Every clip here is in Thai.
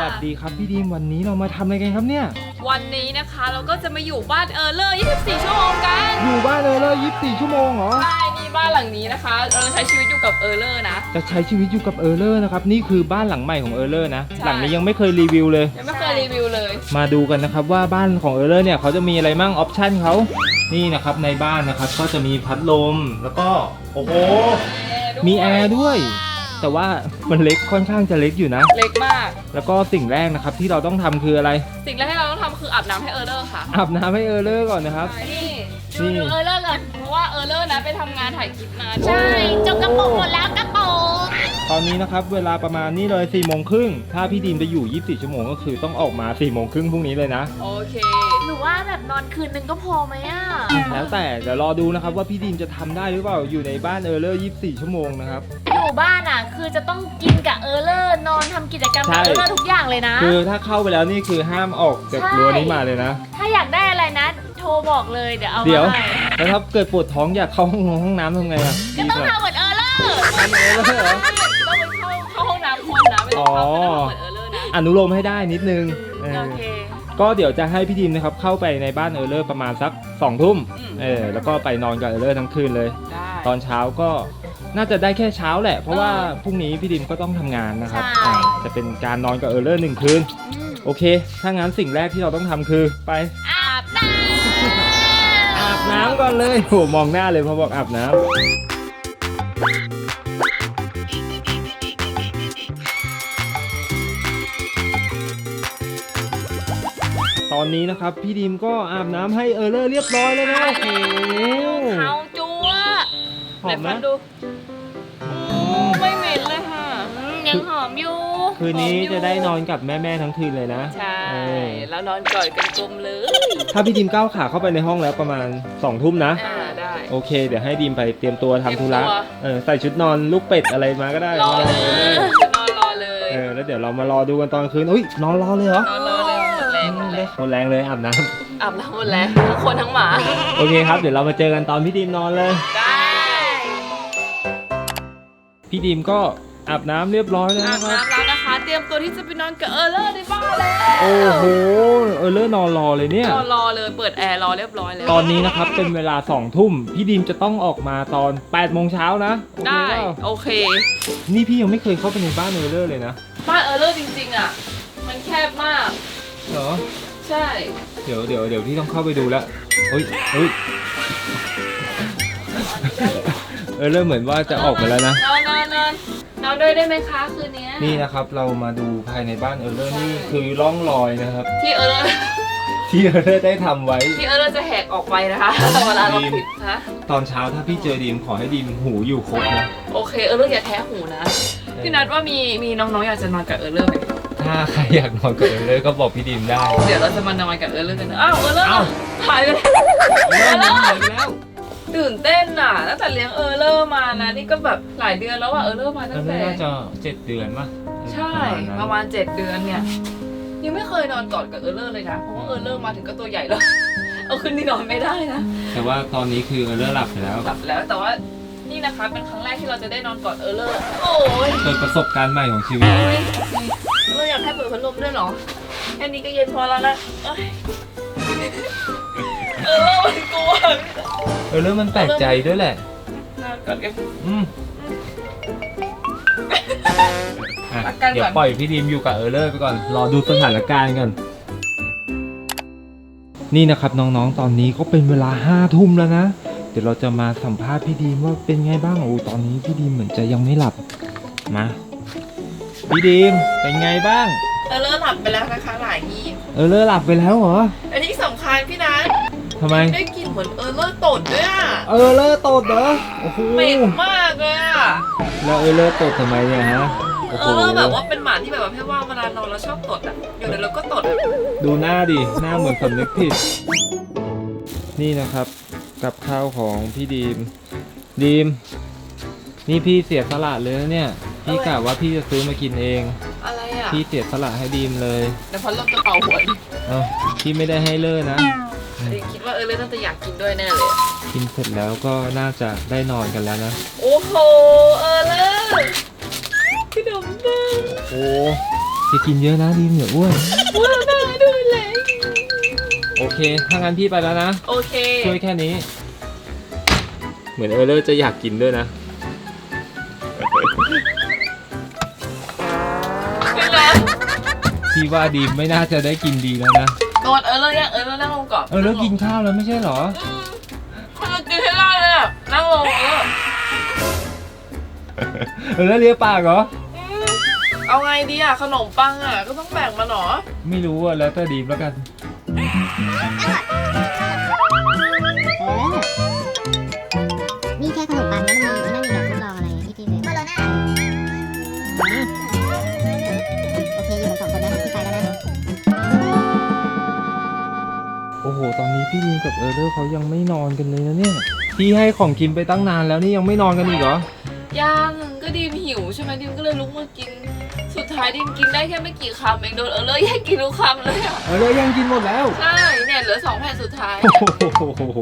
วัสดีครับพี่ดีมวันนี้เรามาทำอะไรกันครับเนี่ย วันนี้นะคะเราก็จะมาอยู่บ้านเออร์เลอร์24 ชั่วโมงกันอยู่บ้านเออร์เลอร์24 ชั่วโมงเหรอ ใช่นี่บ้านหลังนี้นะคะ เราใช้ชีวิตอยู่กับเออร์เลอร์นะ จะใช้ชีวิตอยู่กับเออร์เลอร์นะครับ นี่คือบ้านหลังใหม่ของเออร์เลอร์นะใช่หลังนี้ยังไม่เคยรีวิวเลย ยังไม่เคยรีวิวเลย มาดูกันนะครับว่าบ้านของเออร์เลอร์เนี่ยเขาจะมีอะไรมั่งออปชั่นเขานี่นะครับในบ้านนะครับก็จะมีพัดลมแล้วก็โอ้โหมีแอร์ด้วย แต่ว่ามันเล็กค่อนข้างจะเล็กอยู่นะ เล็กมาก แล้วก็สิ่งแรกนะครับที่เราต้องทำคืออะไร สิ่งแรกที่เราต้องทำคืออาบน้ำให้เออร์เลอร์ค่ะอาบน้ำให้เออร์เลอร์ก่อนนะครับ นี่นี่ดูดูเออร์เลอร์ก่อนเพราะว่าเออร์เลอร์นะไปทำงานถ่ายคลิปมาใช่จกกระปุกหมดแล้วกระปุก ตอนนี้นะครับเวลาประมาณนี้เลย4ี่โมงครึ่งถ้าพี่ดีมจะอยู่ 24 ชั่วโมงก็คือต้องออกมา4ี่โมงครึ่งพรุ่งนี้เลยนะ โอเค หนูว่าแบบนอนคืนนึงก็พอไหมอะ แล้วแต่เดี๋ยวรอดูนะครับว่าพี่ดีมจะทำได้หรือเปล่าอยู่ในบ้านเออร์เลอร์24 ชั่วโมงนะครับ อยู่บ้านอะ คือจะต้องกินกับเออร์เลอร์นอนทำกิจกรรมใช่กับเออร์เลอร์ทุกอย่างเลยนะ คือถ้าเข้าไปแล้วนี่คือห้ามออกจากใช่รั้วนี้มาเลยนะ ถ้าอยากได้อะไรนะ โทรบอกเลยเดี๋ยวเอาเดี๋ยว มาให้แล้วถ้าเกิดปวดท้องอยากเข้าห้องน้ำห้องน้ำทำไงอะก็ต้องทำเหมือนเออร์เลอร์ ทำเออร์เลอร์เหรอ องเข้าอ๋อไม่ต้องเข้าเหมือนเออร์เลอร์นะ อนุโลมให้ได้นิดนึงเออโอเค ก็เดี๋ยวจะให้พี่ดีมนะครับเข้าไปในบ้านเออร์เลอร์ประมาณสัก2ทุ่มอืม เออแล้วก็ไปนอนกับเออร์เลอร์ทั้งคืนเลย ได้ ตอนเช้าก็น่าจะได้แค่เช้าแหละ เพราะว่าพรุ่งนี้พี่ดิมก็ต้องทำงานนะครับอ่าจะเป็นการนอนกับเออร์เลอร์หนึ่งคืน อืมโอเค ถ้างั้นสิ่งแรกที่เราต้องทำคือไปอาบน้อาบน้ำก่อนเลยโหมองหน้าเลยพอบอกอาบน้ำ นนี้นะครับ พี่ดิมก็อาบน้ำให้เออร์เลอร์เรียบร้อยแล้วนะโอ้โหเท้าจัวหอมไหนนะฟันดูโอ้ไม่เหม็นเลยค่ะำอืมยังหอมอยู่คืนนี้จะได้นอนกับแม่ๆทั้งคืนเลยนะใช่เออแล้วนอนกอดกันกลมเลยถ้าพี่ดิมก้าวขาเข้าไปในห้องแล้วประมาณ2องทุ่มนะ อ่าได้ โอเค เดี๋ยวให้ดีมไปเตรียมตัวทำธุระ เตรียมตัว เออใส่ชุดนอนลูกเป็ดอะไรมาก็ได้รอเลยจะนอนรอเลยเออแล้วเดี๋ยวเรามารอดูกันตอนคืนอุ้ยนอนรอเลยเหรอ นอนรอเลย หมดแรงหมดแรงหมดแรงเลยอาบน้อาบน้ำหมดแรงทั้งคนทั้งหมาำโอเคครับเดี๋ยวเรามาเจอกันตอนพี่ดีมนอนเลย ได้ พี่ดีมก็อาบน้ำเรียบร้อยแล้วอาบนะครับน้ำแล้วนะคะ เตรียมตัวที่จะไปนอนกับเออร์เลอร์ในบ้านแล้วโอ้โหเออเลิศนอนรอเลยเนี่ย นอนรอเลยเปิดแอร์รอเรียบร้อยแล้ว ตอนนี้นะครับเป็นเวลา2องทุ่มพี่ดีมจะต้องออกมาตอน8ปดโมงเช้านะโอเคได้ เปล่าโอเค นี่พี่ยังไม่เคยเข้าไปในบ้านเออเลอร์เลยนะบ้านเออร์เลอร์จริงๆอะ มันแคบมาก เหรอ ใช่ เดี๋ยวเดี๋ยวเดี๋ยวพี่ต้องเข้าไปดูแล้วเฮ้ยเฮ้ยเออเริ่มเหมือนว่าจะออกมาแล้วนะ นอนนอนนอนนอนด้วยได้ไหมคะคืนนี้นี่นะครับเรามาดูภายในบ้านเออเลอร์นี่คือร่องรอยนะครับ ที่เออร์เลอร์ที่เออเลอร์ได้ทำไว้ ที่เออร์เลอร์จะแหกออกไปนะคะเวลาเราปิดนะตอนเช้าถ้าพี่เจอดีมขอให้ดีมหูอยู่ครบนะโอเคเออร์เลอร์อย่าแท้หูนะพี่นัทว่ามีมีน้องๆอยากจะนอนกับเออร์เลอร์ไหม ถ้าใครอยากนอนกับเออเลอร์ก็บอกพี่ดีมได้เดี๋ยวเราจะมานอนกับเออร์เลอร์กันนะอ้าวเออร์เลอร์เอ้าหายไปแล้วเออเลอร์หายไปแล้วตื่นเต้นน่ะตั้งแต่เลี้ยงเออร์เลอร์มานะนี่ก็แบบหลายเดือนแล้วว่าเออร์เลอร์มาเอตั้องเลอแต่ร์น่าจะเจ็ดเดือนป่ะใช่ประประมามาณณเจ็ดเดือนเนี่ยยังไม่เคยนอนกอดกับเออร์เลอร์เลยนะเพราะว่าเออร์เลอร์มาถึงก็ตัวใหญ่แล้วเอาขึ้นที่นอนไม่ได้นะแต่ว่าตอนนี้คือเออเลอร์หลับไปแล้วกลับแล้วแต่ว่า นี่นะคะ เป็นครั้งแรกที่เราจะได้นอนกอดเออร์เลอร์โอ้ยเปิดประสบการณ์ใหม่ของชีวิต เราอยากให้เปิดพัดลมด้วยเหรอแค่นี้ก็เย็นพอแล้วนะเอ้ยเออร์มันกลัวเออเลอร์มันแปลกใจด้วยแหละ นอนกอดกัน อืมอะพักกันก่อน เดี๋ยวปล่อยพี่ดีมอยู่กับเออร์เลอร์ไปก่อน รอดูสถานการณ์ก่อนนี่นะครับน้องๆ ตอนนี้ก็เป็นเวลาห้าทุ่มแล้วนะเดี๋ยวเราจะมาสัมภาษณ์พี่ดีมว่าเป็นไงบ้างโอ้ตอนนี้พี่ดีมเหมือนจะยังไม่หลับมาพี่ดีมเป็นไงบ้าง เออร์เลอร์หลับไปแล้วนะคะหลายยี่เออร์เลอร์หลับไปแล้วเหรออันที่สำคัญพี่นัททำไม ได้กลิ่นเหมือนเออร์เลอร์ตดด้วยอะเออร์เลอร์ตดเหรอโอ้โหเหม็นมากเลยอะ แล้วเออร์เลอร์ตดทำไมเนี่ยฮะโอ้เอโหอร์เลอร์แบบว่าเป็นหมาที่แบบว่าพี่ว่าเวลานอนแล้วชอบตดอะ อยู่ในรถก็ตดอะดูหน้าดิหน้าเหมือนสำนึกผิด นี่นะครับ กับข้าวของพี่ดีม ดีม นี่พี่เสียสละเลยนะเนี่ย พี่กะว่าพี่จะซื้อมากินเอง อะไรอะพี่เสียสละให้ดีมเลยเดี๋ยวพัดลมจะเป่าหัวอีกเอ้าพี่ไม่ได้ให้เลิกนะคิดว่าเออร์เลอร์น่าจะอยากกินด้วยแน่เลยอะกินเสร็จแล้วก็น่าจะได้นอนกันแล้วนะ โอ้โห เออร์เลอร์พี่ดมเบิ้งโอ้จะกินเยอะนะดีมเดี๋ยวอ้วน ว้าวน่าดูเลยโอ เค ถ้างั้นพี่ไปแล้วนะ โอเค ช่วยแค่นี้ เหมือนเออเลอร์จะอยากกินด้วยนะ ขึ้นแล้วพี่ว่าดีมไม่น่าจะได้กินดีแล้วนะ โดนเออเลยยังเออเลยนั่งลงก่อนเออเลอร์กินข้าวแล้วไม่ใช่เหรออืมคนเรากินให้ได้เลยอะนั่งลงเออเออเลอร์เลียปากเหรออืมเอาไงดีอะขนมปังอะก็ต้องแบ่งมาหนอไม่รู้อะแล้วแต่ดีมแล้วกัน เออนี่แค่ขนมปังนะมันมีไม่มีแบบทดลองอะไรที่กินเลยมาแล้วนะโอเคอยู่กันสองคนนะที่ไปแล้วนะ โอ้โห ตอนนี้พี่ดีมกับเออเลอร์เขายังไม่นอนกันเลยนะเนี่ย พี่ให้ของกินไปตั้งนานแล้วนี่ยังไม่นอนกันอีกเหรอยังก็ดีมหิวใช่ไหมดีมก็เลยลุกมากินายดีมกินได้แค่ไม่กี่คำเองโดนเออเลยแย่งกินทุกคำเลยอะเออเลอร์ยังกินหมดแล้ว ใช่เนี่ยเหลือสองแผ่นสุดท้าย โอ้โห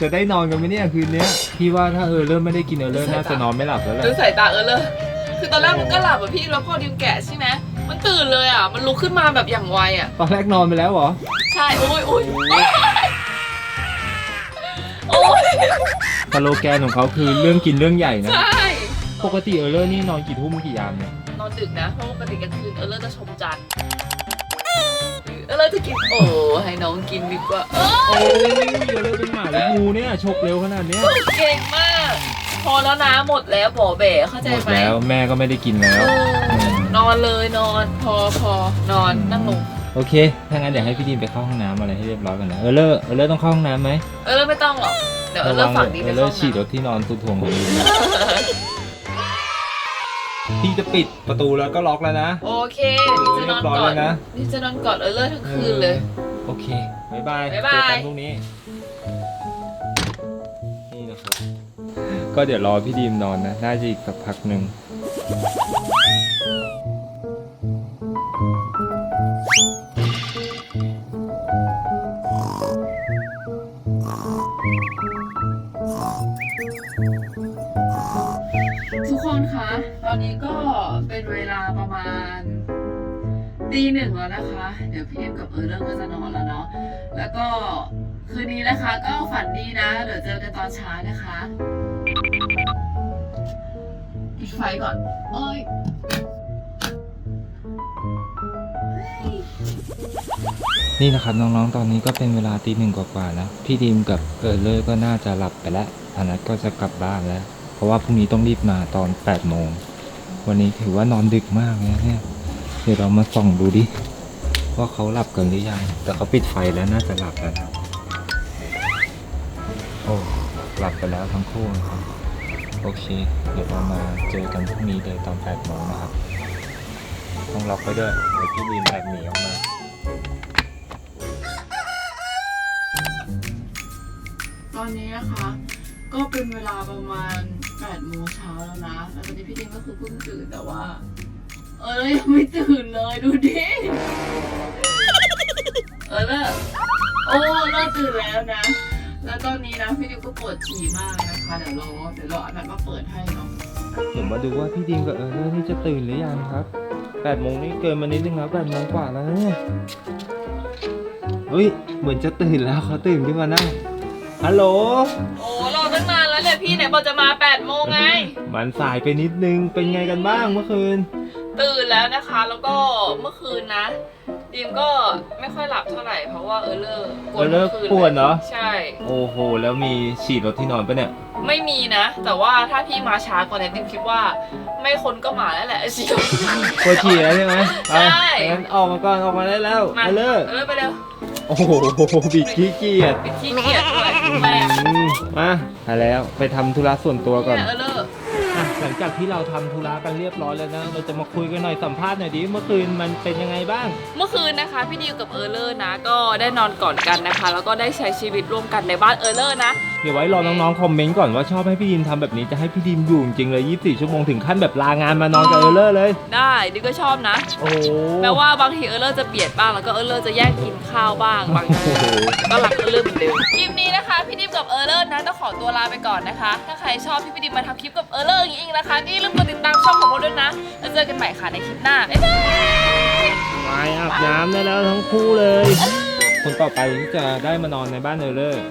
จะได้นอนกันไหมเนี่ยคืนเนี้ยพี่ว่าถ้าเออเลอร์ไม่ได้กินเออเลอร์น่าจะนอนไม่หลับแล้วแหละ ดูสายตาเออเลยคือตอนแรกมันก็หลับอะพี่แล้วพอดิวแกะใช่ไหมมันตื่นเลยอะมันลุกขึ้นมาแบบอย่างไวอะตอนแรกนอนไปแล้วเหรอ ใช่โอ้ยโอ้ยโอ้ยโอ้ยสโลแกนของเขาคือเรื่องกินเรื่องใหญ่นะ ใช่ปกติเออเลอร์นี่นอนกี่ทุ่มกี่ยามเนี่ยน อนดึกนะ เพราะปกติกลางคืนเออเลอร์จะชมจันทร์เออเลอร์จะกินโอ้ให้น้องกินดีกว่า เออโอ้ยเออเลอร์เป็นหมาหรืองูเนี่ยฉกเร็วขนาดเนี้ยเก่งมาก พอแล้วนะหมดแล้วบอเบ๋เข้าใจหมดไหมแล้วแม่ก็ไม่ได้กินแล้วเออนอนเลยนอน พอพอนอนนั่งลง โอเค ถ้างั้นเดี๋ยวให้พี่ดีมไปเข้าห้องน้ำอะไรให้เรียบร้อยก่อนนะ เออเลอร์เออเลอร์ต้องเข้าห้องน้ำไหมเออเลอร์ไม่ต้องหรอก เดี๋ยวเออเลอร์ฝากดีเอไปอเลอเข้าร์ฉีดรถที่นอนสุดห่วงของดีนะ พี่จะปิดประตูแล้วก็ล็อกแล้วนะโอเคนี่จะนอนกอเรียบร้อยดแล้วนะนี่จะนอนกอดเออเลอร์ทั้งคืนเลย โอเคบายบายบ๊ายบายเจอกันพรุ่งนี้ นี่นะครับ ก็เดี๋ยวรอพี่ดีมนอนนะ น่าจะอีกสักพักหนึ่ง อนนี้ก็เป็นเวลาประมาณตีหนึ่งแล้วนะคะ เดี๋ยวพี่เอ็มกับเออเริ่มก็จะนอนแล้วเนาะ แล้วก็คืนนี้นะคะก็ฝันดีนะ เดี๋ยวเจอกันตอนเช้านะคะปิดไฟก่อน เอ้ยนี่นะครับน้องๆ ตอนนี้ก็เป็นเวลาตีหนึ่งกว่าๆแล้วพี่ดีมกับเออเลอร์ก็น่าจะหลับไปแล้วอนัทก็จะกลับบ้านแล้ว เพราะว่าพรุ่งนี้ต้องรีบมาตอน8โมง วันนี้ถือว่านอนดึกมากนะเนี่ยเดี๋ยวเรามาส่องดูดิ ว่าเขาหลับกันหรือยัง แต่เขาปิดไฟแล้วน่าจะหลับแล้วนะโอ้หลับไปแล้วทั้งคู่นะครับโอเค เดี๋ยวเรามาเจอกันพรุ่งนี้เลยตอน8โมงนะครับต้องล็อกไปด้วยเดี๋ยวพี่ดีมแอบหนีออกมาตอนนี้นะคะ ก็เป็นเวลาประมาณ8โมงเช้าแล้วนะแล้วตอนนี้พี่ดิมก็คือเพิ่งตื่นแต่ว่า เออแล้วยังไม่ตื่นเลยดูดิเออเลิกโอ้เลิกตื่นแล้วนะ แล้วตอนนี้นะพี่ดิมก็ปวดฉี่มากนะคะเดี๋ยวรอเดี๋ยวรออันนั้นมาเปิดให้เนาะผมมาดูว่าพี่ดีมกับเออเลอร์นี่จะตื่นหรือยังครับ8โมงนี่เกินมานิดนึงแล้ว8โมงกว่าแล้วนะเนี่ยเฮ้ยเหมือนจะตื่นแล้วเขาตื่นขึ้นมานั่งฮัลโหล โอ้ร พี่ไหนบอกจะมา8โมงไง มันสายไปนิดนึงเป็นไงกันบ้างเมื่อคืน ตื่นแล้วนะคะ แล้วก็เมื่อคืนนะ ดิมก็ไม่ค่อยหลับเท่าไหร่เพราะว่าเออเลอร์กวนเออเลอร์มื่คืปวดเหรอ ใช่ โอ้โห แล้วมีฉีดรถที่นอนปะเนี่ย ไม่มีนะ แต่ว่าถ้าพี่มาช้ากว่านี้ดิมคิดว่าไม่คนก็หมาแล้วแหละชิวปวดฉี่แล้วใช่ไหมไปใช่งั้นออกมาก่อนออกมาได้แล้วมาเออเลอร์เออไปเร็วโอ้โหบิดขี้เกียจปิดขี้เกียจด้วยแม่อืมมาไปแล้วไปทำธุระส่วนตัวก่อน เนี่ยเออเลอร์อะหลัง จากที่เราทำธุระกันเรียบร้อยแล้วนะ เราจะมาคุยกันหน่อยสัมภาษณ์หน่อยดิเมื่อคืนมันเป็นยังไงบ้าง เมื่อคืนนะคะพี่ดิวกับเออร์เลอร์นะ ก็ได้นอนก่อนกันนะคะ แล้วก็ได้ใช้ชีวิตร่วมกันในบ้านเออร์เลอร์นะเดี๋ยวไว้รอน้องๆคอมเมนต์ก่อนว่าชอบให้พี่ดิมทำแบบนี้จะให้พี่ดิมอยู่จริงๆเลย 24 ชั่วโมงถึงขั้นแบบลางานมานอนกับเออเลอร์เลย ได้ดิวก็ชอบนะ โอ้โหแม้ว่าบางทีเออเลอร์จะเบียดบ้างแล้วก็เออเลอร์จะแย่งกินข้าวบ้างบางที โอ้โห ก็รักเออเลอร์เหมือนเดิมคลิปนี้นะคะ พี่ดิมกับเออเลอร์นะต้องขอตัวลาไปก่อนนะคะ ถ้าใครชอบที่พี่ดิมมาทำคลิปกับเออเลอร์อย่างนี้อีกนะคะนี่อย่าลืมกดติดตามช่องของเราด้วยนะแล้วเจอกันใหม่ค่ะในคลิปหน้าบ๊ายบายไปอาบน้ำได้แล้วทั้งคู่เลย คนต่อไปที่จะได้มานอนในบ้านเออเลอร์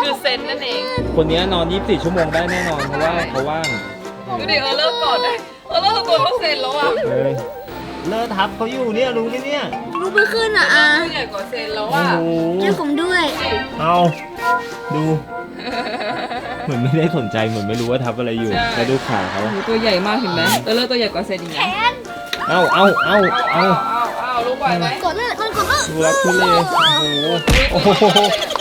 คือเซนนั่นเองคนนี้นอน 24 ชั่วโมงได้แน่นอนเพราะว่าเขาว่างดูดิเออเลิกก่อนได้เออเลิกตัวต้องเซนแล้วอะเฮ้ยเลอทับเขาอยู่เนี่ยรู้ไหมเนี่ยลูกไม่ขึ้นอะอะตัวใหญ่กว่าเซนแล้วโอ้อะโหช่วยผมด้วย เอาดู เหมือนไม่ได้สนใจเหมือนไม่รู้ว่าทับอะไรอยู่แล้วดูขาเขาหนูตัวใหญ่มากเห็นไหมเออเลิกตัวใหญ่กว่าเซนอีกนะเอาเอาเอาเอา เอาเอาลูกไหวไหมกดเลยมันกดเลยดูรักทุเลโอ้โหโอ้โห